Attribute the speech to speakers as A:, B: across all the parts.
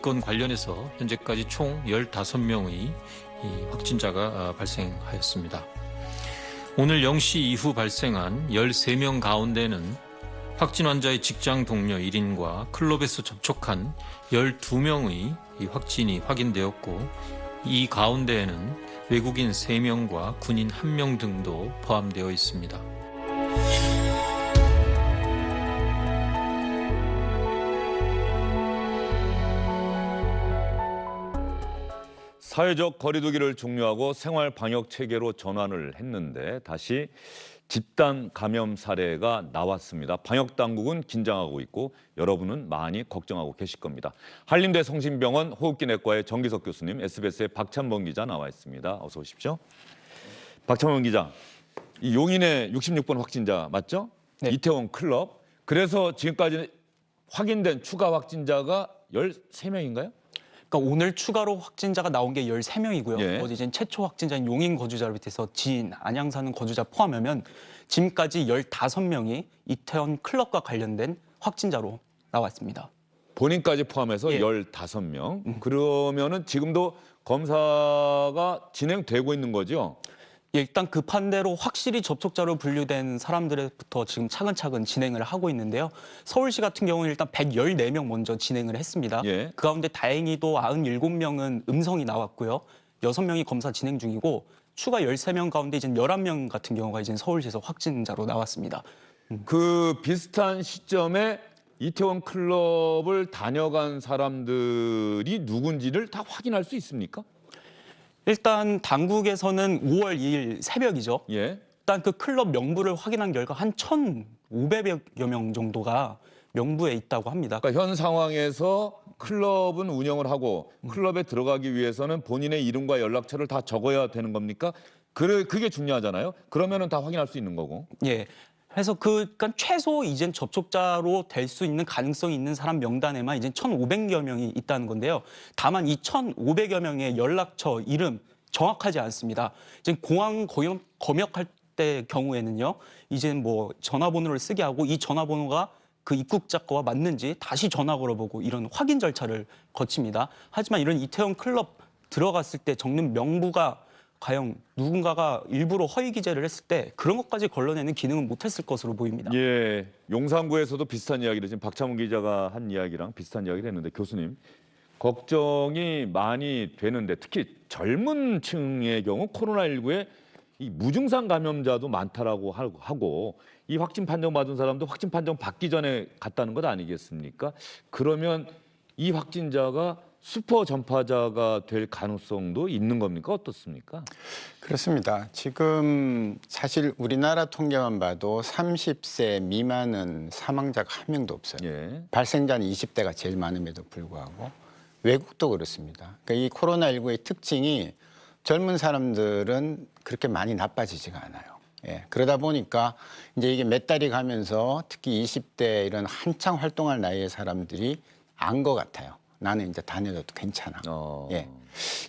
A: 이건 관련해서 현재까지 총 15명의 확진자가 아, 발생하였습니다. 오늘 0시 이후 발생한 13명 가운데는 확진 환자의 직장 동료 1인과 클럽에서 접촉한 12명의 확진이 확인되었고 이 가운데에는 외국인 3명과 군인 1명 등도 포함되어 있습니다.
B: 사회적 거리두기를 종료하고 생활 방역 체계로 전환을 했는데 다시 집단 감염 사례가 나왔습니다. 방역 당국은 긴장하고 있고 여러분은 많이 걱정하고 계실 겁니다. 한림대 성심병원 호흡기 내과의 정기석 교수님, SBS의 박찬범 기자 나와 있습니다. 어서 오십시오. 박찬범 기자, 이 용인의 66번 확진자 맞죠?
C: 네.
B: 이태원 클럽. 그래서 지금까지 확인된 추가 확진자가 13명인가요?
C: 그러니까 오늘 추가로 확진자가 나온 게 13명이고요.
B: 예.
C: 어제 이제 최초 확진자인 용인 거주자를 비롯해서 지인, 안양 사는 거주자 포함하면 지금까지 15명이 이태원 클럽과 관련된 확진자로 나왔습니다.
B: 본인까지 포함해서
C: 예.
B: 15명. 그러면은 지금도 검사가 진행되고 있는 거죠?
C: 예, 일단 급한 대로 확실히 접촉자로 분류된 사람들부터 지금 차근차근 진행을 하고 있는데요. 서울시 같은 경우는 일단 114명 먼저 진행을 했습니다.
B: 예.
C: 그 가운데 다행히도 97명은 음성이 나왔고요. 6명이 검사 진행 중이고 추가 13명 가운데 이제 11명 같은 경우가 이제 서울시에서 확진자로 나왔습니다.
B: 그 비슷한 시점에 이태원 클럽을 다녀간 사람들이 누군지를 다 확인할 수 있습니까?
C: 일단 당국에서는 5월 2일 새벽이죠.
B: 예.
C: 일단 그 클럽 명부를 확인한 결과 한 1,500여 명 정도가 명부에 있다고 합니다.
B: 그러니까 현 상황에서 클럽은 운영을 하고 클럽에 들어가기 위해서는 본인의 이름과 연락처를 다 적어야 되는 겁니까? 그래 그게 중요하잖아요. 그러면은 다 확인할 수 있는 거고.
C: 예. 그래서 그 그러니까 최소 이젠 접촉자로 될 수 있는 가능성이 있는 사람 명단에만 이제 1,500여 명이 있다는 건데요. 다만 이 1,500여 명의 연락처, 이름 정확하지 않습니다. 이제 공항 검역, 검역할 때 경우에는요. 이제 뭐 전화번호를 쓰게 하고 이 전화번호가 그 입국자 거와 맞는지 다시 전화 걸어보고 이런 확인 절차를 거칩니다. 하지만 이런 이태원 클럽 들어갔을 때 적는 명부가 과연 누군가가 일부러 허위 기재를 했을 때 그런 것까지 걸러내는 기능은 못했을 것으로 보입니다.
B: 예, 용산구에서도 비슷한 이야기를 지금 박찬문 기자가 한 이야기랑 비슷한 이야기를 했는데 교수님 걱정이 많이 되는데 특히 젊은 층의 경우 코로나19에 이 무증상 감염자도 많다라고 하고 이 확진 판정 받은 사람도 확진 판정 받기 전에 갔다는 것 아니겠습니까? 그러면 이 확진자가 슈퍼 전파자가 될 가능성도 있는 겁니까? 어떻습니까?
D: 그렇습니다. 지금 사실 우리나라 통계만 봐도 30세 미만은 사망자가 한 명도 없어요.
B: 예.
D: 발생자는 20대가 제일 많음에도 불구하고 외국도 그렇습니다. 그러니까 이 코로나19의 특징이 젊은 사람들은 그렇게 많이 나빠지지가 않아요. 예. 그러다 보니까 이제 이게 몇 달이 가면서 특히 20대 이런 한창 활동할 나이의 사람들이 안 것 같아요. 나는 이제 다녀도 괜찮아.
B: 어.
D: 예.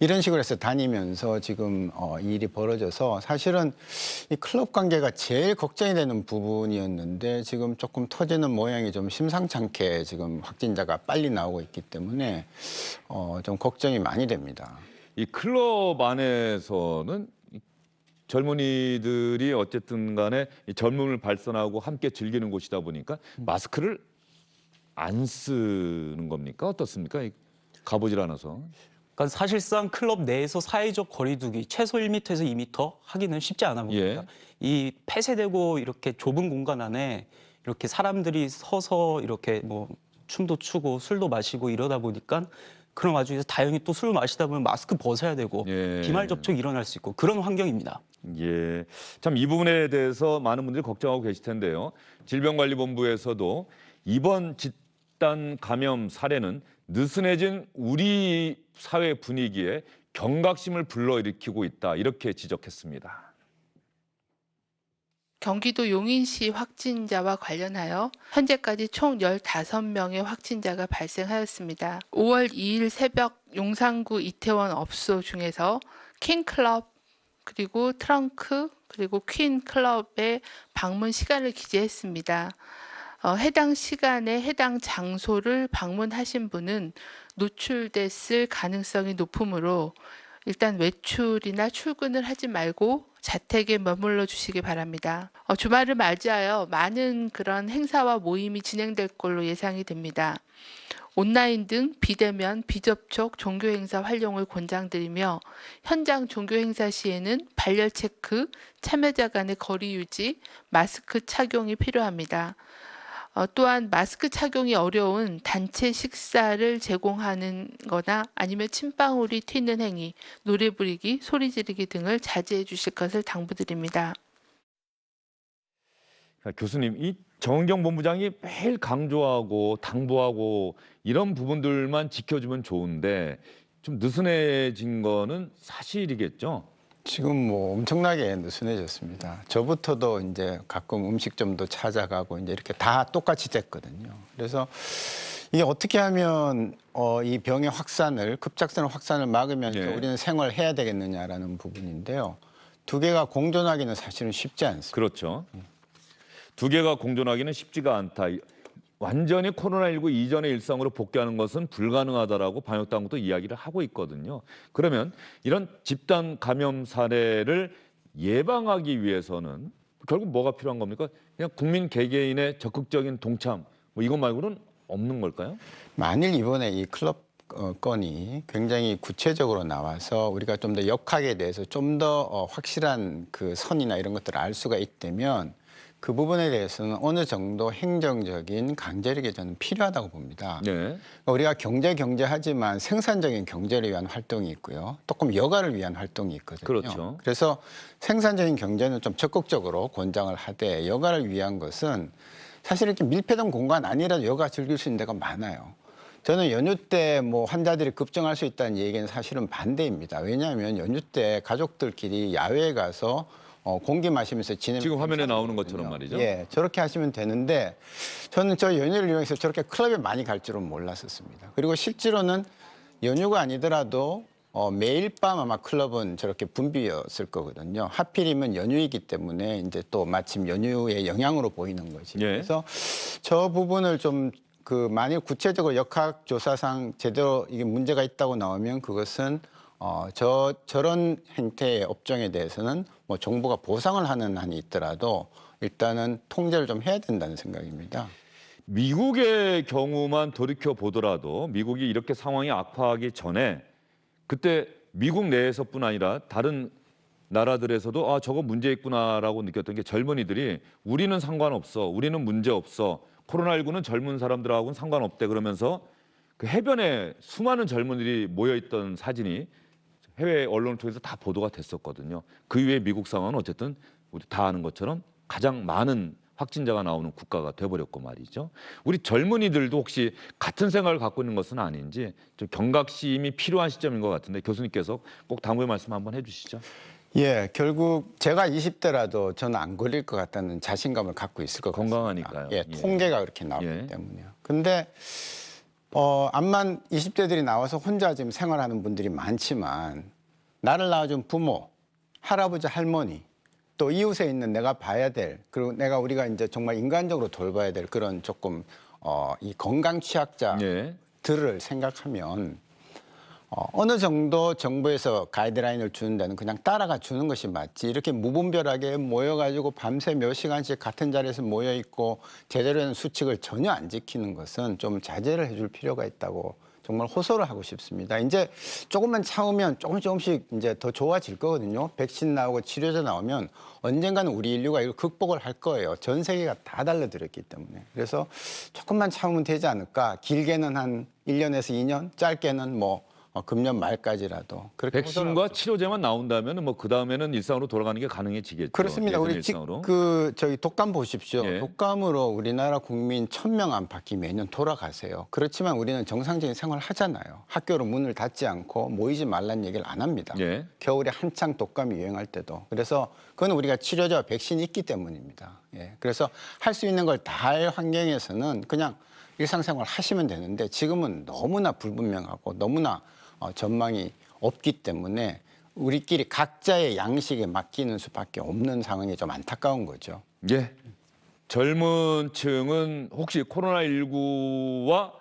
D: 이런 식으로 해서 다니면서 지금 어, 이 일이 벌어져서 사실은 이 클럽 관계가 제일 걱정이 되는 부분이었는데 지금 조금 터지는 모양이 좀 심상찮게 지금 확진자가 빨리 나오고 있기 때문에 어, 좀 걱정이 많이 됩니다.
B: 이 클럽 안에서는 이 젊은이들이 어쨌든 간에 이 젊음을 발산하고 함께 즐기는 곳이다 보니까 마스크를 안 쓰는 겁니까? 어떻습니까? 이 가보질 않아서.
C: 그러니까 사실상 클럽 내에서 사회적 거리두기 최소 1m에서 2m 하기는 쉽지 않아 보입니다.
B: 예.
C: 이 폐쇄되고 이렇게 좁은 공간 안에 이렇게 사람들이 서서 이렇게 뭐 춤도 추고 술도 마시고 이러다 보니까 그런 와중에서 다행히 또 술 마시다 보면 마스크 벗어야 되고
B: 예.
C: 비말 접촉이 일어날 수 있고 그런 환경입니다.
B: 예. 참 이 부분에 대해서 많은 분들이 걱정하고 계실 텐데요. 질병관리본부에서도 이번 집 단 감염 사례는 느슨해진 우리 사회 분위기에 경각심을 불러일으키고 있다. 이렇게 지적했습니다.
E: 경기도 용인시 확진자와 관련하여 현재까지 총 15명의 확진자가 발생하였습니다. 5월 2일 새벽 용산구 이태원 업소 중에서 킹클럽 그리고 트렁크 그리고 퀸 클럽의 방문 시간을 기재했습니다. 어, 해당 시간에 해당 장소를 방문하신 분은 노출됐을 가능성이 높으므로 일단 외출이나 출근을 하지 말고 자택에 머물러 주시기 바랍니다. 어, 주말을 맞이하여 많은 그런 행사와 모임이 진행될 걸로 예상이 됩니다. 온라인 등 비대면, 비접촉 종교 행사 활용을 권장드리며 현장 종교 행사 시에는 발열 체크, 참여자 간의 거리 유지, 마스크 착용이 필요합니다. 어, 또한 마스크 착용이 어려운 단체 식사를 제공하는 거나 아니면 침방울이 튀는 행위, 노래 부르기, 소리 지르기 등을 자제해 주실 것을 당부드립니다.
B: 자, 교수님, 이 정은경 본부장이 매일 강조하고 당부하고 이런 부분들만 지켜주면 좋은데 좀 느슨해진 거는 사실이겠죠?
D: 지금 뭐 엄청나게 느슨해졌습니다. 저부터도 이제 가끔 음식점도 찾아가고 이제 이렇게 다 똑같이 됐거든요. 그래서 이게 어떻게 하면 어, 이 병의 확산을 급작스러운 확산을 막으면서
B: 예.
D: 우리는 생활해야 되겠느냐라는 부분인데요. 두 개가 공존하기는 사실은 쉽지 않습니다.
B: 그렇죠. 두 개가 공존하기는 쉽지가 않다. 완전히 코로나19 이전의 일상으로 복귀하는 것은 불가능하다라고 방역 당국도 이야기를 하고 있거든요. 그러면 이런 집단 감염 사례를 예방하기 위해서는 결국 뭐가 필요한 겁니까? 그냥 국민 개개인의 적극적인 동참 뭐 이것 말고는 없는 걸까요?
D: 만일 이번에 이 클럽 어, 건이 굉장히 구체적으로 나와서 우리가 좀 더 역학에 대해서 좀더 어, 확실한 그 선이나 이런 것들을 알 수가 있다면 그 부분에 대해서는 어느 정도 행정적인 강제력이 저는 필요하다고 봅니다.
B: 네.
D: 그러니까 우리가 경제 경제 하지만 생산적인 경제를 위한 활동이 있고요. 조금 여가를 위한 활동이 있거든요.
B: 그렇죠.
D: 그래서 생산적인 경제는 좀 적극적으로 권장을 하되 여가를 위한 것은 사실 이렇게 밀폐된 공간 아니라도 여가 즐길 수 있는 데가 많아요. 저는 연휴 때 뭐 환자들이 급증할 수 있다는 얘기는 사실은 반대입니다. 왜냐하면 연휴 때 가족들끼리 야외에 가서 어, 공기 마시면서 지내면
B: 지금 화면에. 나오는 것처럼 말이죠.
D: 예, 저렇게 하시면 되는데 저는 저 연휴를 이용해서 저렇게 클럽에 많이 갈 줄은 몰랐었습니다. 그리고 실제로는 연휴가 아니더라도 어, 매일 밤 아마 클럽은 저렇게 붐비었을 거거든요. 하필이면 연휴이기 때문에 이제 또 마침 연휴의 영향으로 보이는 거지.
B: 예.
D: 그래서 저 부분을 좀 그 만일 구체적으로 역학 조사상 제대로 이게 문제가 있다고 나오면 그것은 어, 저 저런 행태의 업종에 대해서는 뭐 정부가 보상을 하는 한이 있더라도 일단은 통제를 좀 해야 된다는 생각입니다.
B: 미국의 경우만 돌이켜 보더라도 미국이 이렇게 상황이 악화하기 전에 그때 미국 내에서뿐 아니라 다른 나라들에서도 아 저거 문제 있구나라고 느꼈던 게 젊은이들이 우리는 상관없어 우리는 문제 없어 코로나19는 젊은 사람들하고는 상관없대 그러면서 그 해변에 수많은 젊은이들이 모여 있던 사진이 해외 언론을 통해서 다 보도가 됐었거든요. 그 이후에 미국 상황은 어쨌든 우리 다 아는 것처럼 가장 많은 확진자가 나오는 국가가 돼버렸고 말이죠. 우리 젊은이들도 혹시 같은 생각을 갖고 있는 것은 아닌지 좀 경각심이 필요한 시점인 것 같은데 교수님께서 꼭 당부의 말씀 한번 해주시죠.
D: 예, 결국 제가 20대라도 저는 안 걸릴 것 같다는 자신감을 갖고 있을 것 같습니다.
B: 건강하니까요.
D: 예,
B: 예.
D: 통계가 그렇게 나오기
B: 예.
D: 때문에요. 근데 어, 암만 20대들이 나와서 혼자 지금 생활하는 분들이 많지만 나를 낳아준 부모, 할아버지, 할머니, 또 이웃에 있는 내가 봐야 될 그리고 내가 우리가 이제 정말 인간적으로 돌봐야 될 그런 조금 어, 이 건강 취약자
B: 예.
D: 들을 생각하면 어, 어느 정도 정부에서 가이드라인을 주는 데는 그냥 따라가 주는 것이 맞지 이렇게 무분별하게 모여가지고 밤새 몇 시간씩 같은 자리에서 모여 있고 제대로 된 수칙을 전혀 안 지키는 것은 좀 자제를 해줄 필요가 있다고 정말 호소를 하고 싶습니다. 이제 조금만 참으면 조금 조금씩 이제 더 좋아질 거거든요. 백신 나오고 치료제 나오면 언젠가는 우리 인류가 이걸 극복을 할 거예요. 전 세계가 다 달라들었기 때문에. 그래서 조금만 참으면 되지 않을까. 길게는 한 1년에서 2년, 짧게는 뭐 어, 금년 말까지라도 그렇게
B: 백신과 치료제만 나온다면 뭐 그 다음에는 일상으로 돌아가는 게 가능해지겠죠.
D: 그렇습니다.
B: 예전
D: 우리 지,
B: 일상으로.
D: 그 저희 독감 보십시오.
B: 예.
D: 독감으로 우리나라 국민 천 명 안팎이 매년 돌아가세요. 그렇지만 우리는 정상적인 생활 하잖아요. 학교로 문을 닫지 않고 모이지 말란 얘기를 안 합니다.
B: 예.
D: 겨울에 한창 독감이 유행할 때도. 그래서 그건 우리가 치료제와 백신이 있기 때문입니다. 예. 그래서 할 수 있는 걸 다 할 환경에서는 그냥 일상생활 하시면 되는데 지금은 너무나 불분명하고 너무나 어, 전망이 없기 때문에 우리끼리 각자의 양식에 맡기는 수밖에 없는 상황이 좀 안타까운 거죠.
B: 예. 젊은 층은 혹시 코로나19와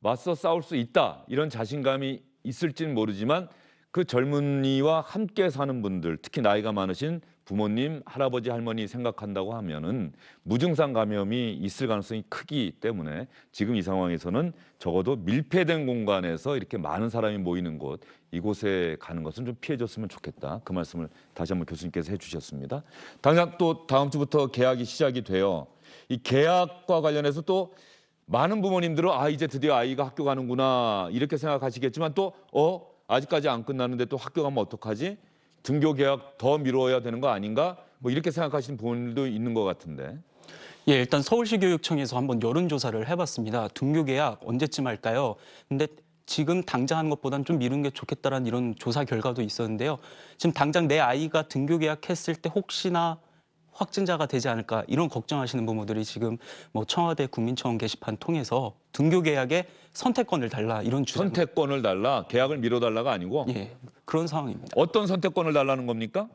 B: 맞서 싸울 수 있다 이런 자신감이 있을진 모르지만 그 젊은이와 함께 사는 분들 특히 나이가 많으신 부모님 할아버지 할머니 생각한다고 하면은 무증상 감염이 있을 가능성이 크기 때문에 지금 이 상황에서는 적어도 밀폐된 공간에서 이렇게 많은 사람이 모이는 곳 이곳에 가는 것은 좀 피해줬으면 좋겠다 그 말씀을 다시 한번 교수님께서 해주셨습니다. 당장 또 다음 주부터 개학이 시작이 돼요. 이 개학과 관련해서 또 많은 부모님들은 아 이제 드디어 아이가 학교 가는구나 이렇게 생각하시겠지만 또 어 아직까지 안 끝났는데 또 학교 가면 어떡하지 등교 개학 더 미뤄야 되는 거 아닌가 뭐 이렇게 생각하시는 부모님들도 있는 것 같은데
C: 예, 일단 서울시 교육청에서 한번 여론 조사를 해봤습니다. 등교 계약 언제쯤 할까요? 근데 지금 당장 하는 것보다는 좀 미루는 게 좋겠다라는 이런 조사 결과도 있었는데요. 지금 당장 내 아이가 등교 계약했을 때 혹시나 확진자가 되지 않을까 이런 걱정하시는 부모들이 지금 뭐 청와대 국민청원 게시판 통해서 등교 계약에 선택권을 달라 이런 주장
B: 선택권을 달라 계약을 미뤄달라가 아니고
C: 예 그런 상황입니다.
B: 어떤 선택권을 달라는 겁니까?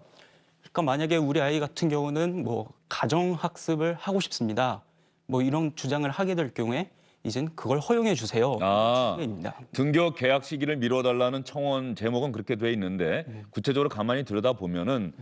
C: 그러니까 만약에 우리 아이 같은 경우는 뭐 가정 학습을 하고 싶습니다. 뭐 이런 주장을 하게 될 경우에 이젠 그걸 허용해 주세요.
B: 아.
C: 입니다.
B: 등교 개학 시기를 미뤄달라는 청원 제목은 그렇게 돼 있는데 구체적으로 가만히 들여다 보면은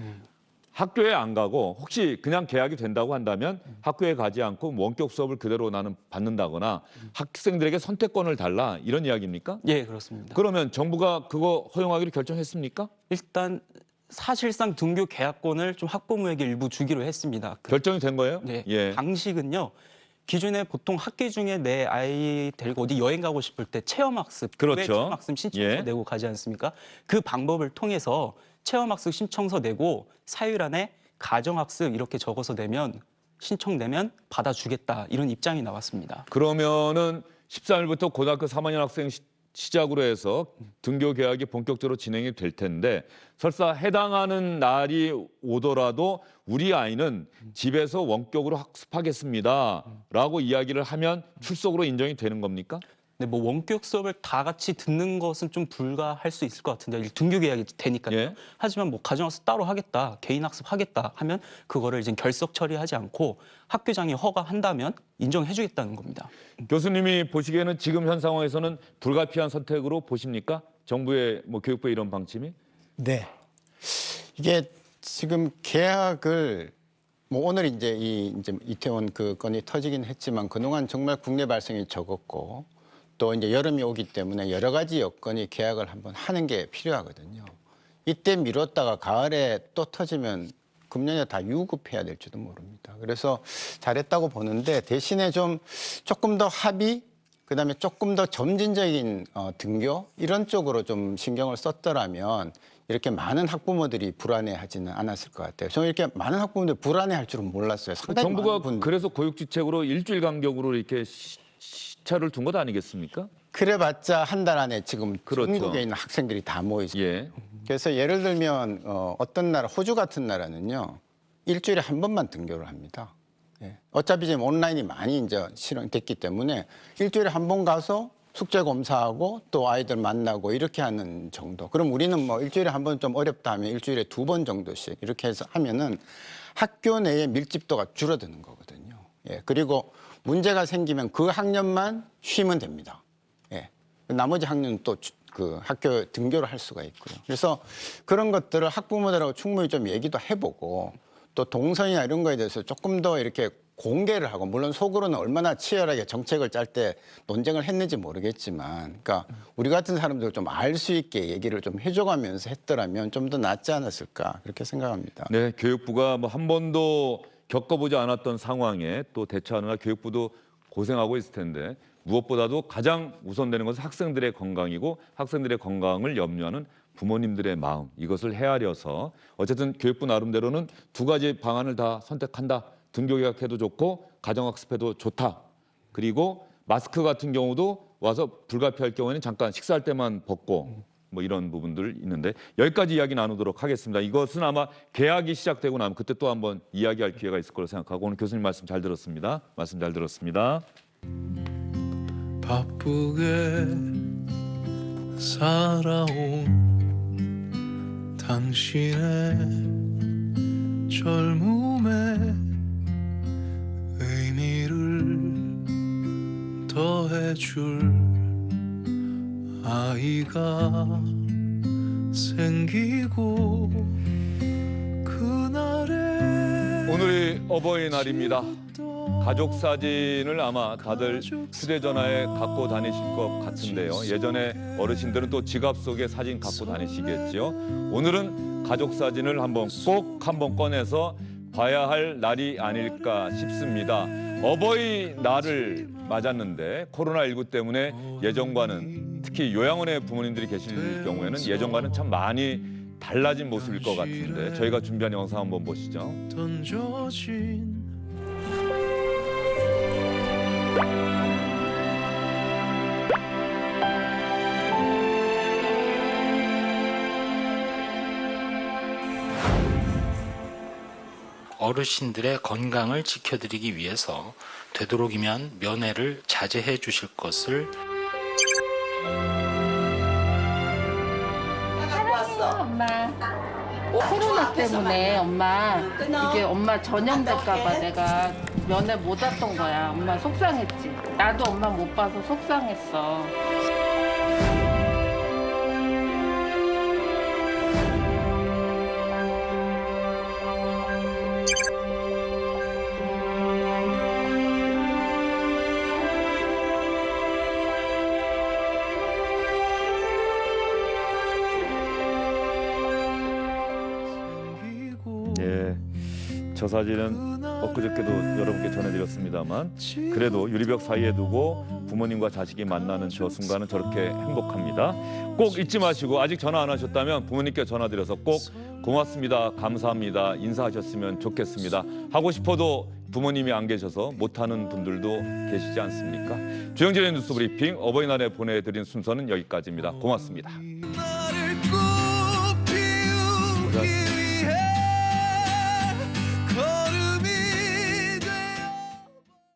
B: 학교에 안 가고 혹시 그냥 개학이 된다고 한다면 학교에 가지 않고 원격 수업을 그대로 나는 받는다거나 학생들에게 선택권을 달라 이런 이야기입니까?
C: 예, 그렇습니다.
B: 그러면 정부가 그거 허용하기로 결정했습니까?
C: 일단 사실상 등교 계약권을 좀 학부모에게 일부 주기로 했습니다. 그-
B: 결정이 된 거예요?
C: 네.
B: 예.
C: 방식은요. 기존에 보통 학기 중에 내 아이 데리고 어디 여행 가고 싶을 때 체험 학습,
B: 그렇죠.
C: 교회 체험 학습 신청서
B: 예.
C: 내고 가지 않습니까? 그 방법을 통해서 체험학습 신청서 내고 사유일 안에 가정학습 이렇게 적어서 내면 신청 내면 받아주겠다 이런 입장이 나왔습니다.
B: 그러면은 13일부터 고등학교 3학년 학생 시- 시작으로 해서 등교 개학이 본격적으로 진행이 될 텐데 설사 해당하는 날이 오더라도 우리 아이는 집에서 원격으로 학습하겠습니다라고 이야기를 하면 출석으로 인정이 되는 겁니까?
C: 근데 뭐 원격 수업을 다 같이 듣는 것은 좀 불가할 수 있을 것 같은데 등교 계약이 되니까요.
B: 예.
C: 하지만 뭐 가정학습 따로 하겠다, 개인 학습 하겠다 하면 그거를 이제 결석 처리하지 않고 학교장이 허가한다면 인정해주겠다는 겁니다.
B: 교수님이 보시기에는 지금 현 상황에서는 불가피한 선택으로 보십니까? 정부의 뭐 교육부의 이런 방침이?
D: 네. 이게 지금 계약을 뭐 오늘 이제 이 이제 이태원 그 건이 터지긴 했지만 그동안 정말 국내 발생이 적었고 또 이제 여름이 오기 때문에 여러 가지 여건이 계약을 한번 하는 게 필요하거든요. 이때 미뤘다가 가을에 또 터지면 금년에 다 유급해야 될지도 모릅니다. 그래서 잘했다고 보는데 대신에 좀 조금 더 합의 그다음에 조금 더 점진적인 어, 등교 이런 쪽으로 좀 신경을 썼더라면 이렇게 많은 학부모들이 불안해하지는 않았을 것 같아요. 저는 이렇게 많은 학부모들이 불안해할 줄은 몰랐어요.
B: 정부가. 그래서 교육지책으로 일주일 간격으로 이렇게 시, 시 차를 둔 것 아니겠습니까?
D: 그래봤자 한 달 안에 지금
B: 그렇죠.
D: 전국에 있는 학생들이 다 모이죠.
B: 예.
D: 그래서 예를 들면 어, 어떤 나라, 호주 같은 나라는요 일주일에 한 번만 등교를 합니다. 예. 어차피 지금 온라인이 많이 이제 실현됐기 때문에 일주일에 한 번 가서 숙제 검사하고 또 아이들 만나고 이렇게 하는 정도. 그럼 우리는 뭐 일주일에 한 번 좀 어렵다 하면 일주일에 두 번 정도씩 이렇게 해서 하면은 학교 내의 밀집도가 줄어드는 거거든요. 예. 그리고 문제가 생기면 그 학년만 쉬면 됩니다. 예. 나머지 학년은 또 그 학교 등교를 할 수가 있고요. 그래서 그런 것들을 학부모들하고 충분히 좀 얘기도 해보고 또 동선이나 이런 거에 대해서 조금 더 이렇게 공개를 하고 물론 속으로는 얼마나 치열하게 정책을 짤 때 논쟁을 했는지 모르겠지만 그러니까 우리 같은 사람들 좀 알 수 있게 얘기를 좀 해줘가면서 했더라면 좀 더 낫지 않았을까 그렇게 생각합니다.
B: 네, 교육부가 뭐 한 번도 겪어보지 않았던 상황에 또 대처하느라 교육부도 고생하고 있을 텐데 무엇보다도 가장 우선되는 것은 학생들의 건강이고 학생들의 건강을 염려하는 부모님들의 마음 이것을 헤아려서 어쨌든 교육부 나름대로는 두 가지 방안을 다 선택한다. 등교 계약해도 좋고 가정학습해도 좋다. 그리고 마스크 같은 경우도 와서 불가피할 경우에는 잠깐 식사할 때만 벗고 뭐 이런 부분들 있는데 여기까지 이야기 나누도록 하겠습니다. 이것은 아마 개학이 시작되고 나면 그때 또 한번 이야기할 기회가 있을 거로 생각하고 오늘 교수님 말씀 잘 들었습니다. 말씀 잘 들었습니다.
F: 바쁘게 살아온 당신의 젊음에 의미를 더해줄 아이가 생기고 그날에
B: 오늘이 어버이날입니다. 가족 사진을 아마 다들 휴대전화에 갖고 다니실 것 같은데요. 예전에 어르신들은 또 지갑 속에 사진 갖고 다니시겠지요. 오늘은 가족 사진을 한번 꼭 한번 꺼내서 봐야 할 날이 아닐까 싶습니다. 어버이 날을 맞았는데 코로나19 때문에 예전과는 특히 요양원에 부모님들이 계실 경우에는 예전과는 참 많이 달라진 모습일 것 같은데 저희가 준비한 영상 한번 보시죠.
F: 던져진
G: 어르신들의 건강을 지켜드리기 위해서 되도록이면 면회를 자제해 주실 것을
H: 엄마. 코로나 때문에 엄마 이게 엄마 전염 될까봐 내가 면회 못 왔던 거야. 엄마 속상했지. 나도 엄마 못 봐서 속상했어
B: 저 사진은 엊그저께도 여러분께 전해드렸습니다만 그래도 유리벽 사이에 두고 부모님과 자식이 만나는 저 순간은 저렇게 행복합니다. 꼭 잊지 마시고 아직 전화 안 하셨다면 부모님께 전화드려서 꼭 고맙습니다, 감사합니다, 인사하셨으면 좋겠습니다. 하고 싶어도 부모님이 안 계셔서 못하는 분들도 계시지 않습니까? 주영진의 뉴스 브리핑 어버이날에 보내드린 순서는 여기까지입니다. 고맙습니다.
F: 날